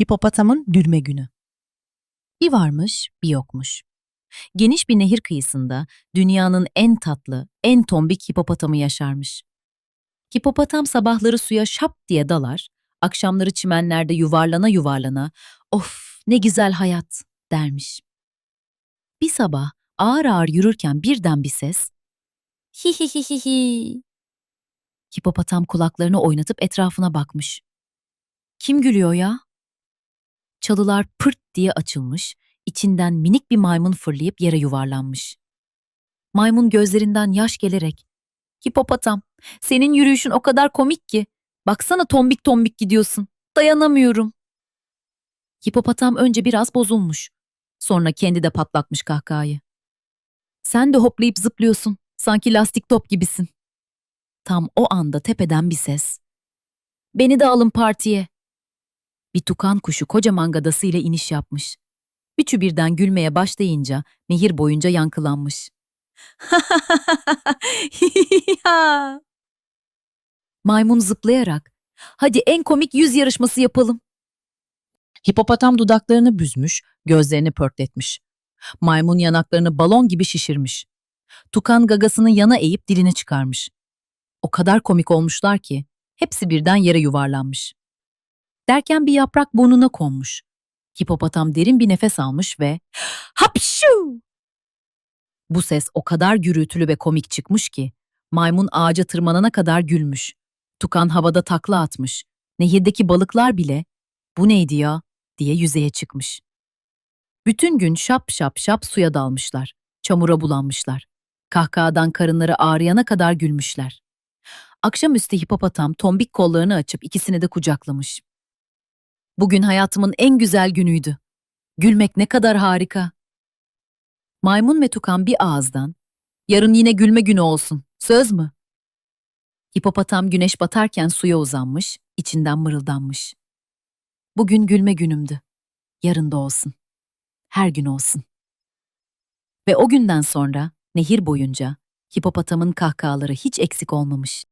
Hipopotamın gülme günü. Bir varmış, bir yokmuş. Geniş bir nehir kıyısında dünyanın en tatlı, en tombik hipopotamı yaşarmış. Hipopotam sabahları suya şap diye dalar, akşamları çimenlerde yuvarlana yuvarlana, of ne güzel hayat dermiş. Bir sabah ağır ağır yürürken birden bir ses, hi hi hi hi hi. Hipopotam kulaklarını oynatıp etrafına bakmış. Kim gülüyor ya? Çalılar pırt diye açılmış, içinden minik bir maymun fırlayıp yere yuvarlanmış. Maymun gözlerinden yaş gelerek, Hipopotam, senin yürüyüşün o kadar komik ki. Baksana tombik tombik gidiyorsun. Dayanamıyorum. Hipopotam önce biraz bozulmuş. Sonra kendi de patlatmış kahkahayı. Sen de hoplayıp zıplıyorsun. Sanki lastik top gibisin. Tam o anda tepeden bir ses. Beni de alın partiye. Bir tukan kuşu kocaman gadasıyla iniş yapmış. Üçü birden gülmeye başlayınca nehir boyunca yankılanmış. Maymun zıplayarak, hadi en komik yüz yarışması yapalım. Hipopotam dudaklarını büzmüş, gözlerini pörtletmiş. Maymun yanaklarını balon gibi şişirmiş. Tukan gagasını yana eğip dilini çıkarmış. O kadar komik olmuşlar ki hepsi birden yere yuvarlanmış. Derken bir yaprak burnuna konmuş. Hipopotam derin bir nefes almış ve hapşu! Bu ses o kadar gürültülü ve komik çıkmış ki maymun ağaca tırmanana kadar gülmüş. Tukan havada takla atmış. Nehirdeki balıklar bile bu neydi ya diye yüzeye çıkmış. Bütün gün şap şap şap suya dalmışlar. Çamura bulanmışlar. Kahkahadan karınları ağrıyana kadar gülmüşler. Akşamüstü hipopotam tombik kollarını açıp ikisini de kucaklamış. Bugün hayatımın en güzel günüydü. Gülmek ne kadar harika. Maymun ve tukan bir ağızdan, yarın yine gülme günü olsun, söz mü? Hipopotam güneş batarken suya uzanmış, içinden mırıldanmış. Bugün gülme günümdü. Yarın da olsun. Her gün olsun. Ve o günden sonra nehir boyunca hipopotamın kahkahaları hiç eksik olmamış.